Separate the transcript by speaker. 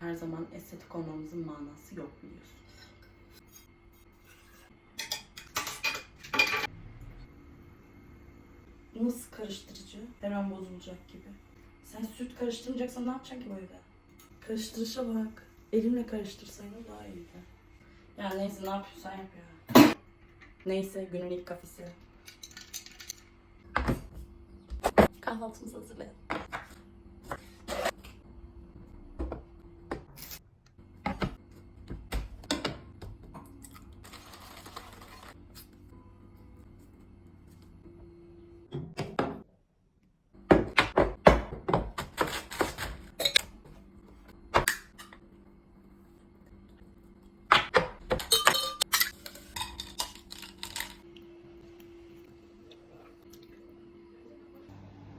Speaker 1: her zaman estetik olmamızın manası yok biliyorsun. Bu Nasıl karıştırıcı? Hemen bozulacak gibi. Sen süt karıştırmayacaksan ne yapacaksın ki bu evde? Karıştırışa bak. Elimle karıştırsaydım daha iyiydi. Ya neyse ne yapıyorsan yap ya. Neyse günün ilk kafesi. Kahvaltımızı hazırlayalım.